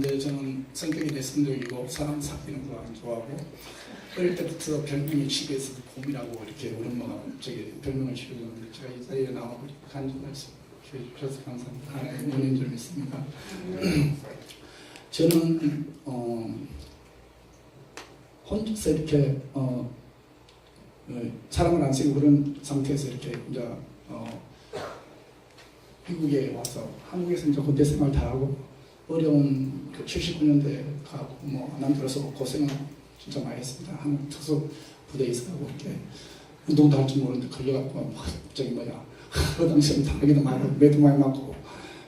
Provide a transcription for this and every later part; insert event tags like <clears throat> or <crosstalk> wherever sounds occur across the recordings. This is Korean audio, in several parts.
좋아하고 사람 사귀는 거 안 좋아하고 어릴 때부터 별명이 집에서 곰이라고 이렇게 우리 엄마가 저기 별명을 지어줬는데 제가 이 자리에 나와서 간증 말씀 주셔서 감사합니다. 하나의 은인 줄 믿습니다. 저는 어, 혼자서 이렇게 어, 어, 사람을 안 쓰고 그런 상태에서 이렇게 이제 어, 미국에 와서 한국에서 이제 군대 생활 다 하고 어려운 그 79년대 가고 뭐 남들어서 고생을 진짜 많이 했습니다. 한국 특수 부대에 있어가고 이렇게 운동도 할 줄 모르는데 걸려갖고 막 저기 뭐야 그 당시에 당하기도 많이 하고 매도 많이 맞고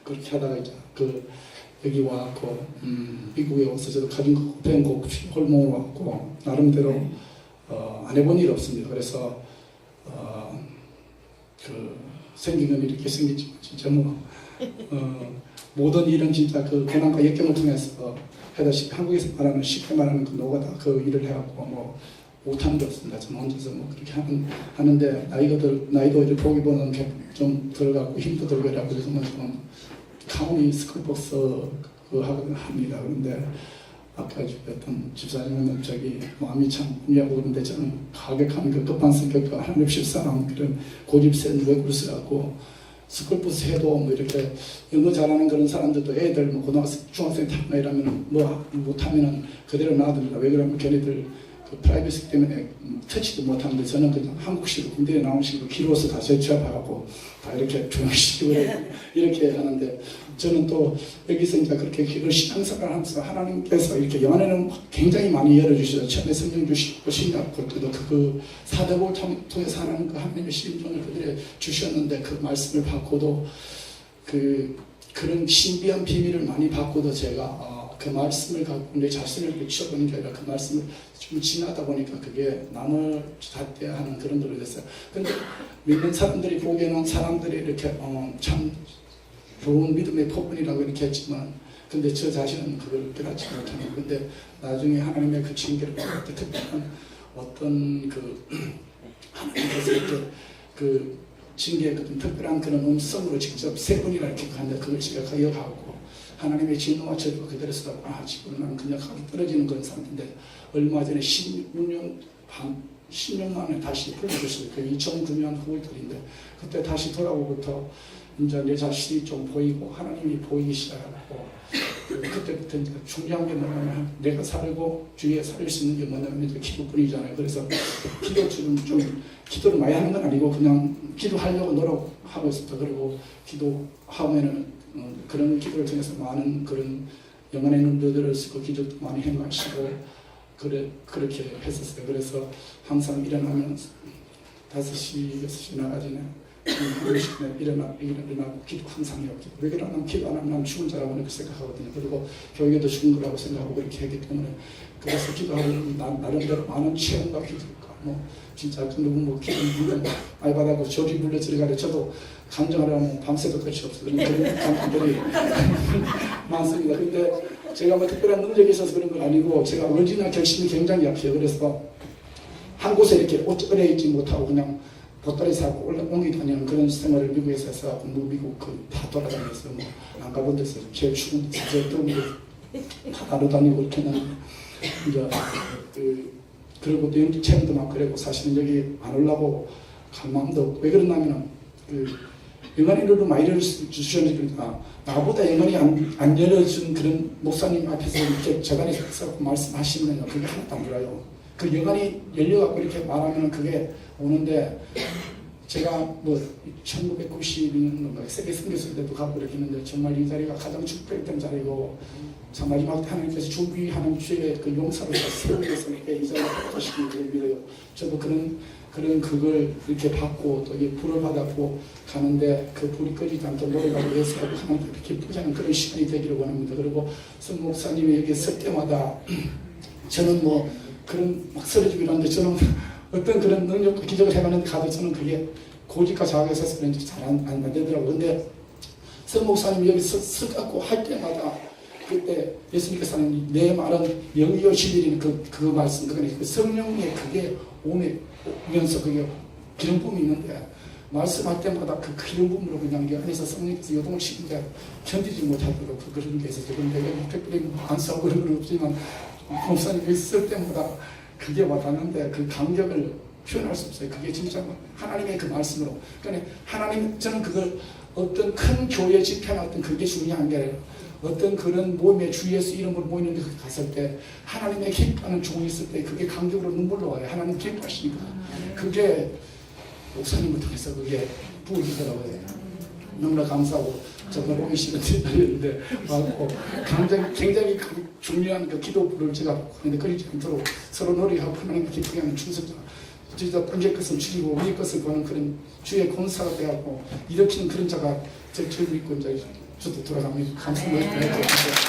그렇게 하다가 이제 그 여기 와갖고 음, 미국에 와서 저도 가진 거 배운 거 홀몸을 왔고 나름대로 어, 안 해본 일 없습니다. 그래서 어, 그 생긴 건 이렇게 생겼지만 진짜 뭐 어, 모든 일은 진짜 그 고난과 역경을 통해서 해다시피 한국에서 말하는 쉽게 말하는 그 노가다 그 일을 해갖고 뭐 못하는 게 없습니다. 저는 혼자서 뭐 그렇게 하는, 하는데 나이가 들, 나이도 이제 보기 보는 게좀 들어가고 힘도 들고 이라고 그래서 좀 카운티 스쿨버스 그 합니다. 그런데 아까 어떤 집사님은 저기 마음이 참 uni하고 그런데 저는 가격한 그 급한 성격과 하나님 없이 사람 그런 고집센 외국을 쓰갖고 스쿨버스 해도 뭐 이렇게 영어 잘하는 그런 사람들도 애들 뭐 고등학생 중학생 타나 이러면 뭐 못하면은 그대로 놔둡니다. 왜 그러면 걔네들 그 프라이버시 때문에 음, 터치도 못하는데 저는 그냥 한국식으로 군대에 나온 식으로 기로서 다 제출하고 다 이렇게 조용식으로 <laughs> 이렇게 하는데 저는 또 여기서 이제 그렇게 그 신앙생활을 하면서 하나님께서 이렇게 연애는 굉장히 많이 열어주셔서 처음에 성령 주시고 신약 볼 때도 그, 그 사대복을 통- 통해서 하나님 그 하나님의 신종을 그들에 주셨는데 그 말씀을 받고도 그 그런 신비한 비밀을 많이 받고도 제가 어, 그 말씀을 갖고 내 자신을 비춰보는 게 아니라 그 말씀을 좀 지나다 보니까 그게 남을 잣대하는 그런 노릇이 됐어요. 근데 믿는 사람들이 보기에는 사람들이 이렇게 어, 참 좋은 믿음의 포근이라고 이렇게 했지만 근데 저 자신은 그걸 깨닫지 못하는 근데 나중에 하나님의 그 징계를 받을 때 특별한 어떤 그 <clears throat> 하나님께서 그 징계의 그 특별한 그런 음성으로 직접 세 번이나 이렇게 하는데 그걸 제가 기억하고 하나님의 진노와 저주가 그대로 지금 나는 그냥 가기 떨어지는 그런 상태인데 얼마 전에 16년 반 10년 만에 다시 불러줬어요. 그 2009년 9월달인데 그때 다시 돌아오고부터 이제 내 자신이 좀 보이고 하나님이 보이기 시작하고 그 그때부터 이제 중요한 게 뭐냐면 내가 살고 주위에 살릴 수 있는 게 뭐냐면 기도뿐이잖아요. 그래서 기도 지금 좀 기도를 많이 하는 건 아니고 그냥 기도하려고 노력하고 있습니다. 그리고 기도하면은 어, 그런 기도를 통해서 많은 그런 영혼의 눈들을 쓰고 기도도 많이 행하시고 그래 그렇게 했었어요. 그래서 항상 일어나면 5시, 6시 나가지네. 음, 일어나, 일어나고 기도 항상 해요. 왜 그러냐면 기도 안 하면 난 죽은 자라고 그렇게 생각하거든요. 그리고 교회도 죽은 거라고 생각하고 그렇게 하기 때문에 그래서 기도하는 나, 나름대로 많은 체험과 기도가 뭐 진짜 그 누구 뭐 기도 물론 많이 받아고 저리 불러 들어가래 저도 감정하려면 밤새도 끝이 없어요. 그런 감정들이 <laughs> 많습니다. 근데 제가 뭐 특별한 능력이 있어서 그런 건 아니고 제가 의지나 결심이 굉장히 약해요. 그래서 한 곳에 이렇게 오래 있지 못하고 그냥 보따리 사고 다니는 그런 생활을 미국에서 해서 뭐 미국 그다 돌아다니면서 뭐 안 가본 데서 제일 추운 데서 제일 더운 데다 따라다니고 이렇게는 이제 그 그리고 또 연기 체험도 막 그래고 사실은 여기 안 올라고 갈 마음도 없고 왜 그러냐면은 그 영안이들도 많이 열어주셨으니까 나보다 영안이 안, 안 열어준 그런 목사님 앞에서 이렇게 재단에서 서 말씀하시면요 그게 하나도 안 들어요. 그 영안이 열려갖고 이렇게 말하면 그게 오는데 제가 뭐 1992년 세계 선교사 때도 가고 이렇게 했는데 정말 이 자리가 가장 축복했던 자리고 참 마지막 때 하나님께서 준비하는 주의 그 용사로 이렇게 이 자리에 가시기를 믿어요. 저도 그런 그런 그걸 이렇게 받고 또 이 불을 받았고 가는데 그 불이 꺼지지 않게 노래가고 예수하고 하나님께 기쁘지 않은 그런 시간이 되기를 원합니다. 그리고 성 목사님이 여기 설 때마다 <clears throat> 저는 뭐 그런 막 쓰러지고 이러는데 저는 어떤 그런 능력과 기적을 해가는데 가도 저는 그게 고집과 자학에 있어서 그런지 잘안 안 되더라고요. 근데 성 목사님이 여기 서, 서 갖고 할 때마다 그때 예수님께서 하는 내 말은 영이요 진리는 그, 그 말씀, 그러니까 그 성령의 그게 오면서 그게 기름 부음이 있는데 말씀할 때마다 그 기름 부음으로 그냥 이 안에서 성령께서 요동을 시키는데 견디지 못하도록 그 그런 게 있어서. 근데 여기 특별히 안 싸우고 그런 건 없지만 목사님 있을 때마다 그게 와닿는데 그 감격을 표현할 수 없어요. 그게 진짜 하나님의 그 말씀으로. 그러니까 하나님 저는 그걸 어떤 큰 교회 집회나 어떤 그게 중요한 게 아니라 어떤 그런 모임에 주 예수 이름으로 모이는 데 갔을 때 하나님의 기뻐하는 종이 있을 때 그게 감격으로 눈물로 와요. 하나님 기뻐하시니까 그게 목사님을 통해서 그게 부어지더라고요. 너무나 감사하고 정말 보기 싫은데 달렸는데 하고 굉장히 굉장히 그 중요한 그 기도부를 제가 하는데 그러지 않도록 서로 노력하고 하나님 기쁘게 하는 충성자 진짜 땅의 것을 죽이고 위의 것을 보는 그런 주의 권사가 되었고 일으키는 그런 자가 제 처음 믿고 이제 저도 돌아갑니다. 감사합니다.